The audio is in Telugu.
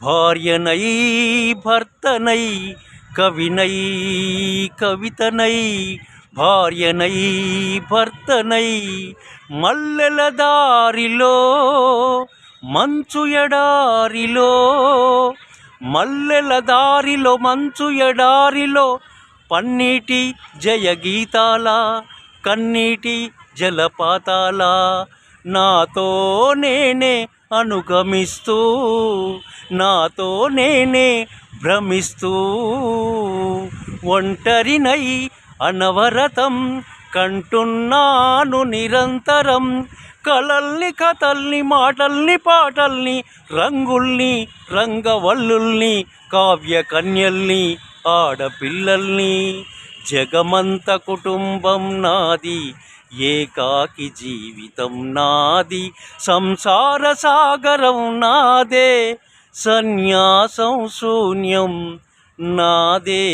భార్యనై భర్తనై కవినై కవితనై భార్యనై భర్తనై మల్లెల దారిలో మంచు ఎడారిలో మల్లెల దారిలో మంచు ఎడారిలో పన్నీటి జయగీతాల కన్నీటి జలపాతాల నాతో నేనే అనుగమిస్తూ నాతో నేనే భ్రమిస్తూ ఒంటరినై అనవరతం కంటున్నాను నిరంతరం. కళల్ని కథల్ని మాటల్ని పాటల్ని రంగుల్ని రంగవల్లుల్ని కావ్య కన్యల్ని ఆడపిల్లల్ని. జగమంత కుటుంబం నాది ఏకాకి జీవితం నాది సంసార సాగరం నాదే. సన్యాసం శూన్యం నాదే.